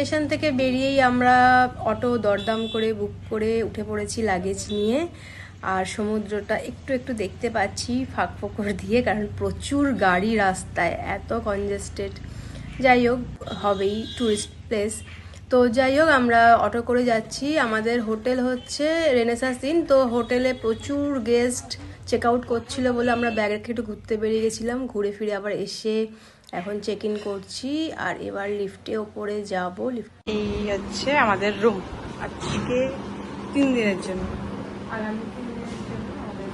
Station থেকে বেরিয়েই আমরা অটো দরদাম করে, বুক করে উঠে পড়েছি লাগেজ নিয়ে। আর সমুদ্রটা একটু একটু দেখতে পাচ্ছি ফাঁক ফোকর দিয়ে, কারণ প্রচুর গাড়ি রাস্তায়, এত কনজেস্টেড যাই হোক, হবেই ট্যুরিস্ট প্লেস তো যাই হোক, আমরা অটো করে যাচ্ছি। আমাদের হোটেল হচ্ছে রেনেসাস ইন তো হোটেলে প্রচুর গেস্ট চেক আউট করছিল বলে আমরা ব্যাগ রেখে একটু ঘুরতে বেরিয়ে গেছিলাম। ঘুরে ফিরে আবার এসে এখন চেক ইন করছি আর এবার লিফটে ওপরে যাব লিফট এই হচ্ছে আমাদের রুম আজকে তিন দিনের জন্য। আগামী তিন দিনের আমাদের।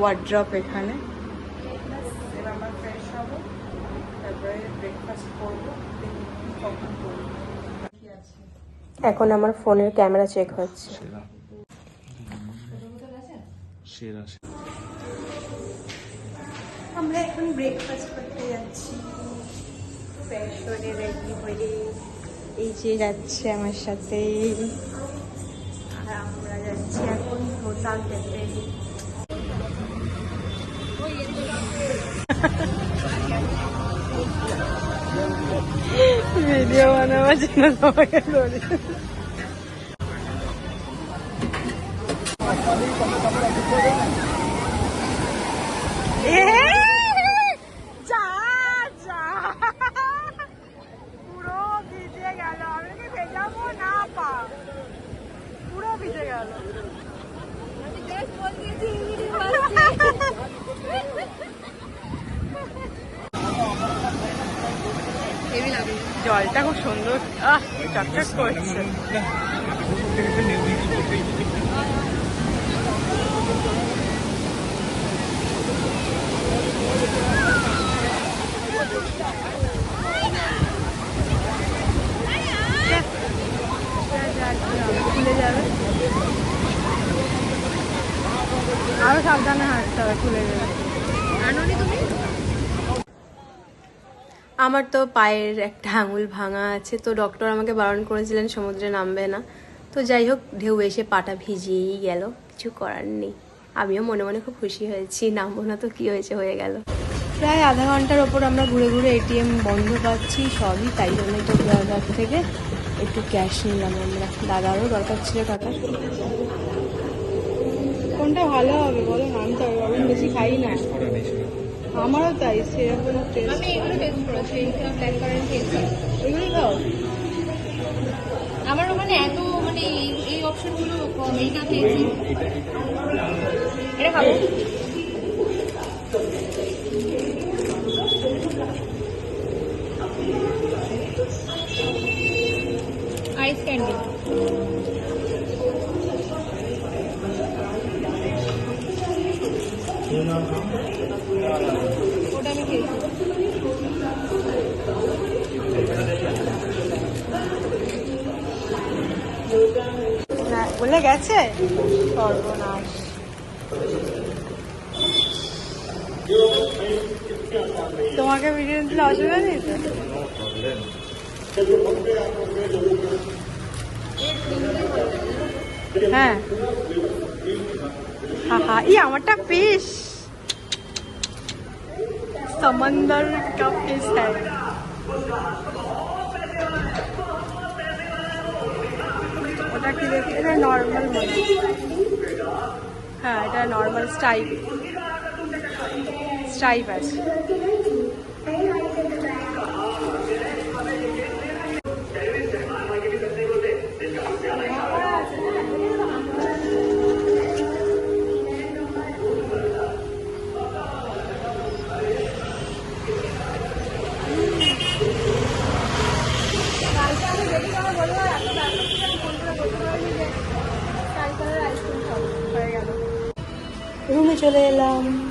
ওয়ার্ড্রপ এখানে। এবার ফ্রেশ হব। তারপরে ব্রেকফাস্ট করব কখন করব। এখন আমার ফোনের ক্যামেরা চেক হচ্ছে। সেরা সেরা আমরা এখন ব্রেকফাস্ট করতে যাচ্ছি। এই যে যাচ্ছে আমার সাথে। আর আমরা যাচ্ছি এখন হোটেল ক্যাফে ভিডিও বানাবার জন্য বলি এ, যা, যা। পুরো ভিজে গেল আমি কি ভেজাবো না পা পুরো ভিজে গেল জলটা খুব সুন্দর। আহ চকচক করছে খুলে যাবে আরও সাবধানে হাঁটতে হবে খুলে যাবে। আনুনি তুমি? আমার তো পায়ের একটা আঙুল ভাঙা আছে তো ডক্টর আমাকে বারণ করেছিলেন সমুদ্রে নামবে না। তো যাই হোক ঢেউ এসে পাটা ভিজিয়েই গেল কিছু করার নেই। আমিও মনে মনে খুব খুশি হয়েছি। নামবো না তো কি হয়েছে? হয়ে গেল। প্রায় আধা ঘণ্টার ওপর আমরা ঘুরে ঘুরে এটিএম বন্ধ পাচ্ছি সবই তাই জন্য তো দাদার থেকে একটু ক্যাশ নিলাম আমরা। দাদারও দরকার ছিল টাকা কোনটা ভালো হবে বলো? নামতে তো আমি বেশি খাই না। আমারও তাই সেরকম টেস্ট আমি এগুলো টেস্ট করেছি ব্ল্যাক কারেন্ট খেয়েছি। খাও? আমার ওখানে এত মানে এই এই অপশনগুলো কম এইটা খেয়েছি। এটা খাব। আইস ক্যান্ডি ওটা আমি খেয়েছি বলে গেছে? সর্বনাশ। তোমাকে ভিডিও দিলে অসুবিধা নেই তো হ্যাঁ হা হা ই আমারটা ফিশ समंदर का फिश है ওটা কি দেখি এটা নর্মাল মনে হয়। হ্যাঁ এটা নর্মাল স্টাইপ স্টাইপ আছে রুমে চলে এলাম।